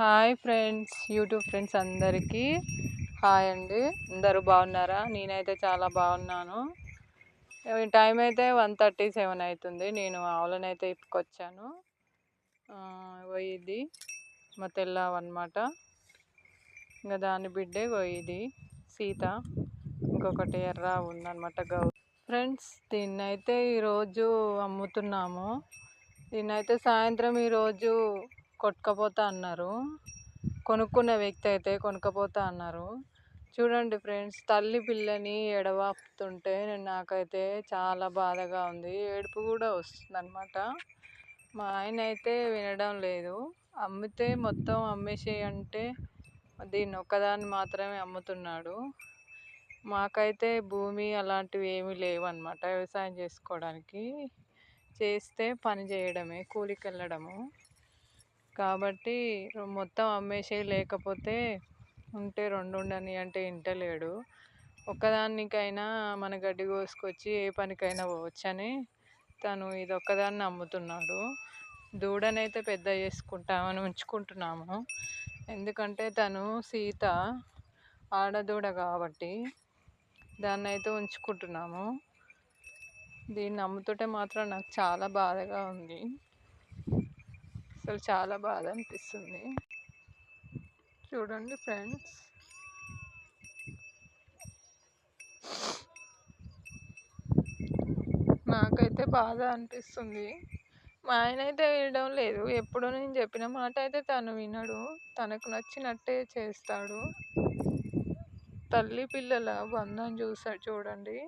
Hi friends YouTube friends అందరికీ. Hi అండి. అందరూ బాగున్నారా? నేనైతే చాలా బాగున్నాను. టైం అయితే వన్ థర్టీ సెవెన్ అవుతుంది నేను ఆవులనైతే ఇప్పుకొచ్చాను. ఇది మా తెల్లవన్నమాట. ఇంకా దాని బిడ్డే ఇది సీత. ఇంకొకటి ఎర్ర ఉందన్నమాట గౌ ఫ్రెండ్స్ దీన్నైతే ఈరోజు అమ్ముతున్నాము. దీన్నైతే సాయంత్రం ఈరోజు కొట్టుకపోతా అన్నారు. కొనుక్కున్న వ్యక్తి అయితే కొనుక్కపోతా అన్నారు. చూడండి ఫ్రెండ్స్ తల్లి పిల్లని ఎడవాపుతుంటే నాకైతే చాలా బాధగా ఉంది. ఏడుపు కూడా వస్తుంది అనమాట మా ఆయన అయితే వినడం లేదు. అమ్మితే మొత్తం అమ్మేసేయంటే దీన్ని ఒక్కదాన్ని మాత్రమే అమ్ముతున్నాడు. మాకైతే భూమి అలాంటివి ఏమీ లేవు వ్యవసాయం చేసుకోవడానికి. చేస్తే పని చేయడమే కూలికి వెళ్ళడము కాబట్టి మొత్తం అమ్మేసే లేకపోతే ఉంటే రెండు ఉండని అంటే ఇంటలేడు ఒక్కదానికైనా మన గడ్డి కోసుకొచ్చి ఏ పనికైనా పోవచ్చని తను ఇది ఒక్కదాన్ని అమ్ముతున్నాడు దూడనైతే పెద్ద చేసుకుంటామని ఉంచుకుంటున్నాము. ఎందుకంటే తను సీత ఆడదూడ కాబట్టి దాన్ని అయితే ఉంచుకుంటున్నాము. దీన్ని అమ్ముతుంటే మాత్రం నాకు చాలా బాధగా ఉంది. అసలు చాలా బాధ అనిపిస్తుంది. చూడండి ఫ్రెండ్స్. నాకైతే బాధ అనిపిస్తుంది. మా ఆయన అయితే వినడం లేదు. ఎప్పుడు నేను చెప్పిన మాట అయితే తను వినడు. తనకు నచ్చినట్టే చేస్తాడు. తల్లి పిల్లల బంధం చూసాడు చూడండి.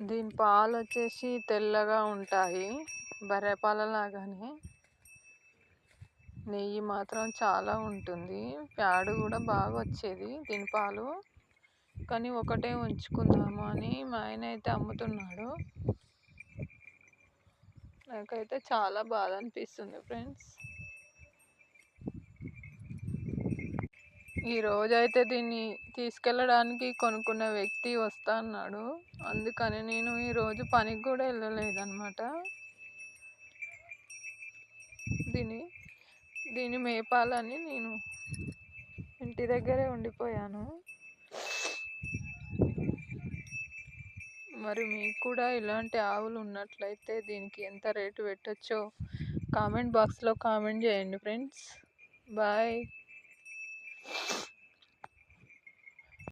దీని పాలు వచ్చేసి తెల్లగా ఉంటాయి. బర్రె పాలలాగానే. నెయ్యి మాత్రం చాలా ఉంటుంది. ప్యాడు కూడా బాగా వచ్చేది దీని పాలు. కానీ ఒకటే ఉంచుకుందాము అని మా ఆయన అయితే అమ్ముతున్నాడు. నాకైతే చాలా బాధ అనిపిస్తుంది ఫ్రెండ్స్. ఈ రోజైతే దీన్ని తీసుకెళ్ళడానికి కొనుక్కున్న వ్యక్తి వస్తా అన్నాడు. అందుకని నేను ఈరోజు పనికి కూడా వెళ్ళలేదన్నమాట. దీన్ని దీన్ని మేపాలని నేను ఇంటి దగ్గరే ఉండిపోయాను. మరి మీకు కూడా ఇలాంటి ఆవులు ఉన్నట్లయితే దీనికి ఎంత రేటు పెట్టచ్చో కామెంట్ బాక్స్లో కామెంట్ చేయండి ఫ్రెండ్స్. బాయ్.